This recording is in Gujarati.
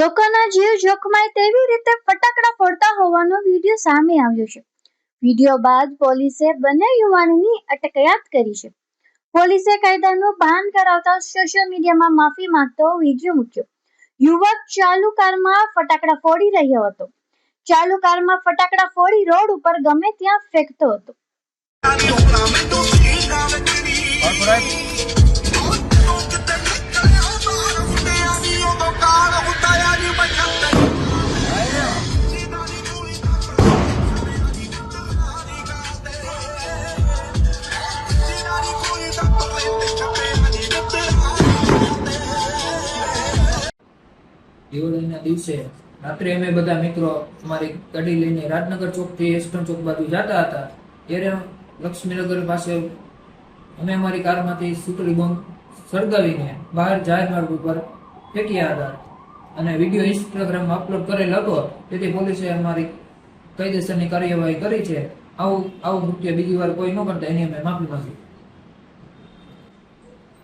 લોકોના જીવ જોખમાય તેવી રીતે ફટાકડા ફોડતા હોવાનો વીડિયો સામે આવ્યો છે. વીડિયો બાદ પોલીસે બંને યુવાનની અટકાયત કરી છે. પોલીસે કાયદાનું ભાન કરાવતા સોશિયલ મીડિયામાં માફી માંગતો વીડિયો મૂક્યો. યુવક ચાલુ કારમાં ફટાકડા ફોડી રહ્યો હતો. ચાલુ કારમાં ફટાકડા ફોડી રોડ ઉપર ગમે ત્યાં ફેંકતો હતો. દિવાળીના દિવસે રાત્રે અમે બધા મિત્રો અમારી ગાડી લઈને રાજનગર ચોકથી એસ્ટન ચોક બાજુ જતા હતા. ત્યારે લક્ષ્મીનગર પાસે અમે અમારી કારમાંથી સુતળી બોમ્બ સળગાવીને બહાર જાહેર માર્ગ ઉપર ફેંક્યા હતા. અને વીડિયો ઇન્સ્ટાગ્રામમાં અપલોડ કરેલ હતો. તેથી પોલીસે અમારી કાયદેસરની કાર્યવાહી કરી છે. આવું આવું કૃત્ય બીજી વાર કોઈ ન કરતા, એની અમે માફી માંગી